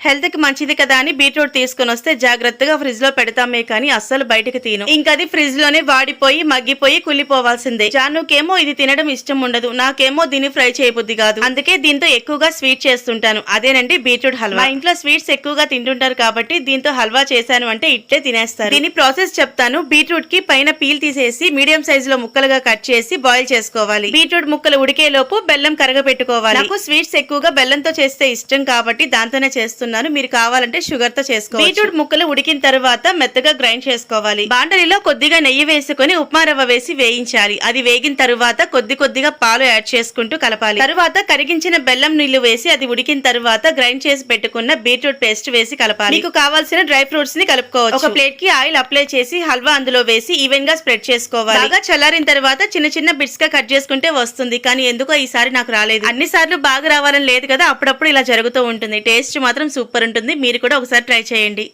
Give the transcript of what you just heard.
హెల్త్కి మంచిది కదా అని బీట్రూట్ తీసుకొని వస్తే జాగ్రత్తగా ఫ్రిడ్జ్లో పెడతామే కానీ అస్సలు బయటకు తీను ఇంకా అది ఫ్రిడ్జ్లోనే వాడిపోయి మగ్గిపోయి కుళ్ళిపోవాల్సిందే. జానుకేమో ఇది తినడం ఇష్టం ఉండదు. నాకేమో దీన్ని ఫ్రై చేయబుద్ది కాదు. అందుకే దీంతో ఎక్కువగా స్వీట్ చేస్తుంటాను. అదేనండి బీట్రూట్ హల్వా. మా ఇంట్లో స్వీట్స్ ఎక్కువగా తింటుంటారు కాబట్టి దీంతో హల్వా చేశాను అంటే ఇట్లే తినేస్తారు. దీని ప్రాసెస్ చెప్తాను. బీట్రూట్కి పైన పీల్ తీసేసి మీడియం సైజ్లో ముక్కలుగా కట్ చేసి బాయిల్ చేసుకోవాలి. బీట్రూట్ ముక్కలు ఉడికే లోపు బెల్లం కరగబెట్టుకోవాలి నాకు స్వీట్స్ ఎక్కువగా బెల్లంతో చేస్తే ఇష్టం కాబట్టి దాంతోనే చేస్తున్నాను మీరు కావాలంటే షుగర్తో చేసుకోవాలి బీట్రూట్ ముక్కలు ఉడికిన తర్వాత మెత్తగా గ్రైండ్ చేసుకోవాలి. బాండలిలో కొద్దిగా నెయ్యి వేసుకొని ఉప్మా రవ్వ వేసి వేయించాలి. అది వేగిన తర్వాత కొద్ది కొద్దిగా పాలు యాడ్ చేసుకుంటూ కలపాలి. తర్వాత కరిగించిన బెల్లం నీళ్ళు వేసి అది ఉడికిన తర్వాత గ్రైండ్ చేసి పెట్టుకున్న బీట్రూట్ పేస్ట్ వేసి కలపాలి. మీకు కావాల్సిన డ్రై ఫ్రూట్స్ని కలుపుకోవచ్చు. ఒక ప్లేట్కి ఆయిల్ అప్లై చేసి హల్వా అందులో వేసి ఈవెన్గా స్ప్రెడ్ చేసుకోవాలి. బాగా చల్లారిన తర్వాత చిన్న చిన్న బిట్స్గా కట్ చేసుకుంటే వస్తుంది. కానీ ఎందుకో ఈసారి నాకు రాలేదు. అన్ని సార్లు బాగా రావాలని లేదు కదా. అప్పుడప్పుడు ఇలా జరుగుతూ ఉంటుంది. టేస్ట్ మాత్రం సూపర్ ఉంటుంది. మీరు కూడా ఒకసారి ట్రై చేయండి.